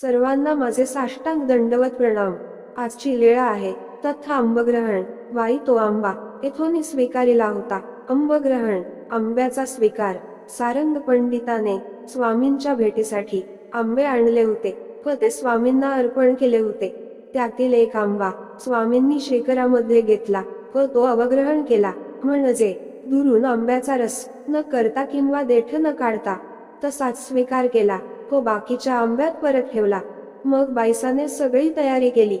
सर्वांना माझे साष्टांग दंडवत प्रणाम. आजची लीळा आहे. तथा आंबग्रहण. वाई तो आंबा. येथून स्वीकारिला होता. आंबग्रहण. आंब्याचा स्वीकार. सारंग पंडिताने स्वामींच्या भेटीसाठी आंबे आणले होते व ते स्वामींना अर्पण केले होते. त्यातील एक आंबा स्वामींनी शेखरामध्ये घेतला व तो अवग्रहण केला. म्हणजे दुरून आंब्याचा रस न करता किंवा देठ न काढता तसाच स्वीकार केला. व बाकीच्या आंब्यात परत ठेवला. मग बायसाने सगळी तयारी केली.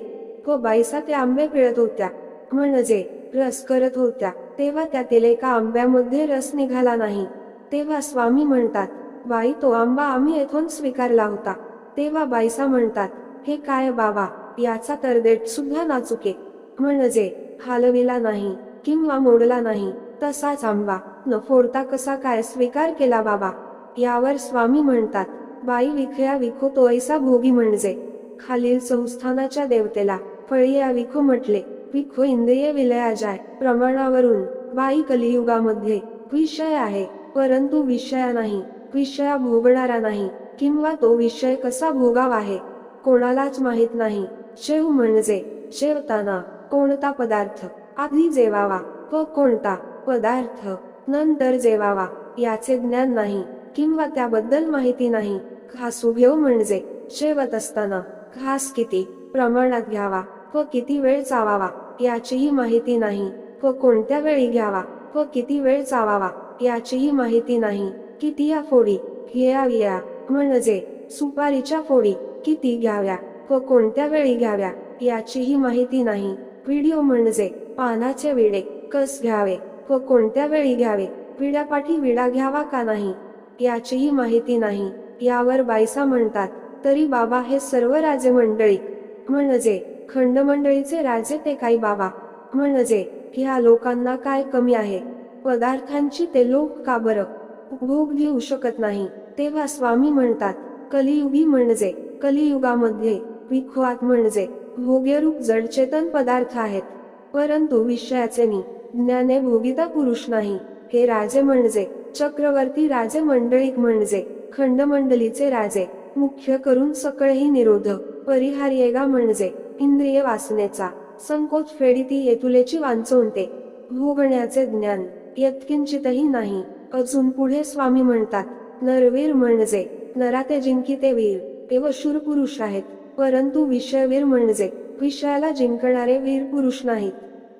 को बायसा ते आंबे पिळत होत्या. म्हणजे रस करत होत्या. तेव्हा त्यातील एका आंब्यामध्ये रस निघाला नाही. तेव्हा स्वामी म्हणतात बाई तो आंबा आम्ही येथून स्वीकारला होता. तेव्हा बायसा म्हणतात हे काय बाबा याचा तर देठ सुद्धा नाचुके. म्हणजे हालविला नाही किंवा मोडला नाही तसाच आंबा न फोडता कसा काय स्वीकार केला बाबा? यावर स्वामी म्हणतात बाई विखया विखो तो ऐसा भोगी म्हणजे. खालील संस्थानाच्या देवतेला फळिया विखो म्हटले विखो इंद्रिय विलया जाय प्रमाणावरून बाई कलियुगामध्ये विषय आहे परंतु विषया नाही विषया भोगणारा नाही किंवा तो विषय कसा भोगावा आहे कोणालाच माहीत नाही. शेव म्हणजे शेवताना कोणता पदार्थ आधी जेवावा व कोणता पदार्थ नंतर जेवावा याचे ज्ञान नाही किंवा त्याबद्दल माहिती नाही. खासू घेऊ म्हणजे शेवत असताना घास किती प्रमाणात घ्यावा व किती वेळ चावावा याचीही माहिती नाही व कोणत्या वेळी घ्यावा व किती वेळ चावावा याचीही माहिती नाही. किती या फोडी घ्याव्या म्हणजे सुपारीच्या फोडी किती घ्याव्या व कोणत्या वेळी घ्याव्या याचीही माहिती नाही. व्हिडिओ म्हणजे पानाचे विडे कस घ्यावे व कोणत्या वेळी घ्यावे विड्यापाठी विडा घ्यावा का नाही याचीही माहिती नाही. यावर बायसा म्हणतात तरी बाबा हे सर्व राजे मंडळी. म्हणजे खंडमंडळीचे राजे ते काही बाबा. म्हणजे ह्या लोकांना काय कमी आहे? पदार्थांची ते लोक का बरं? भोग घेऊ शकत नाही. तेव्हा स्वामी म्हणतात कलियुगी म्हणजे कलियुगामध्ये विखवात म्हणजे भोग्यरूप जडचेतन पदार्थ आहेत. परंतु विषयाचे नि ज्ञाने भोगिता पुरुष नाही. हे राजे म्हणजे चक्रवर्ती राजे मंडळीक म्हणजे खंडमंडलीचे राजे मुख्य करून सकळही निरोध परिहार्येगा म्हणजे इंद्रिय वासनेचा संकोच फेडिती येतुलेची वांचवते. भोगण्याचे ज्ञान यत्किंचितही नाही अजून पुढे स्वामी म्हणतात नरवीर म्हणजे नराते जिंकिते वीर एव शूर पुरुष आहेत परंतु विषयवीर म्हणजे विषयाला जिंकणारे वीर पुरुष नाहीत.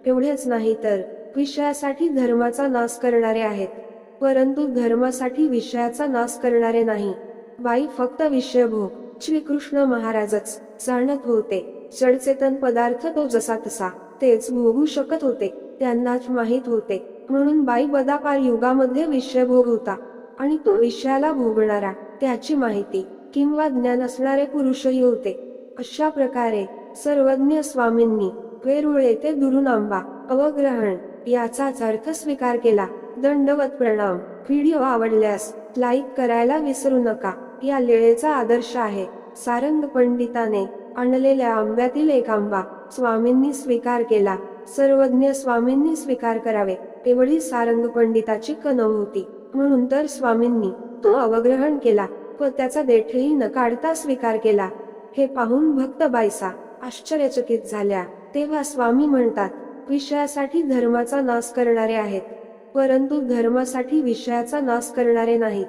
एवढेच नाही तर विषयासाठी धर्माचा नाश करणारे आहेत. परंतु धर्मासाठी विषयाचा नाश करणारे नाही. बाई फक्त विषयभोग. श्रीकृष्ण महाराजच. जाणत होते. चढचेतन पदार्थ तो जसा तसा. तेच भोगू शकत होते. त्यांनाच माहीत होते. म्हणून बाई बदापार युगामध्ये विषयभोग होता. आणि तो विषयाला भोगणारा. त्याची माहिती किंवा ज्ञान असणारे पुरुषही होते. अशा प्रकारे सर्वज्ञ स्वामींनी वेरुळ येथे दुरुनांबा अवग्रहण याचाच अर्थ स्वीकार केला. दंडवत प्रणाम व्हिडिओ आवडल्यास लाईक करायला विसरू नका. या लेळेचा आदर्श आहे. सारंग पंडिताने आणलेल्या आंब्यातील एक आंबा स्वामींनी स्वीकार केला. सर्वज्ञ स्वामींनी स्वीकार करावे. एवढी सारंग पंडिताची कणव होती. म्हणून तर स्वामींनी तो अवग्रहण केला व त्याचा देठही न काढता स्वीकार केला. हे पाहून भक्त बायसा आश्चर्यचकित झाल्या. तेव्हा स्वामी म्हणतात विषयासाठी धर्माचा नाश करणारे आहेत परंतु धर्मासाठी विषयाचा नाश करणारे नाहीत.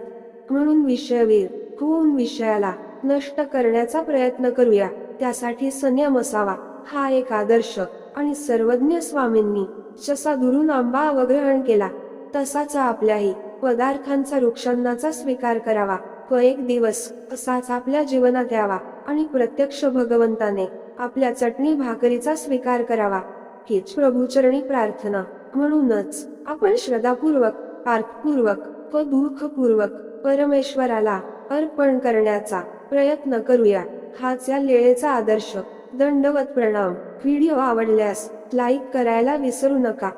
म्हणून विषयवीर होऊन विषयाला नष्ट करण्याचा प्रयत्न करूया. त्यासाठी संयम असावा. हा एक आदर्श आणि सर्वज्ञ स्वामींनी जसा दुरून आंबा अवग्रहण केला तसाच आपल्याही पदार्थांचा वृक्षांनाचा स्वीकार करावा. व एक दिवस असाच आपल्या जीवनात यावा आणि प्रत्यक्ष भगवंताने आपल्या चटणी भाकरीचा स्वीकार करावा. नक्कीच प्रभूचरणी प्रार्थना म्हणूनच आपण श्रद्धापूर्वक पार्थपूर्वक व दुःखपूर्वक परमेश्वराला अर्पण करण्याचा प्रयत्न करूया. हाच या लेळेचा आदर्श दंडवत प्रणाम. व्हिडिओ आवडल्यास लाईक करायला विसरू नका.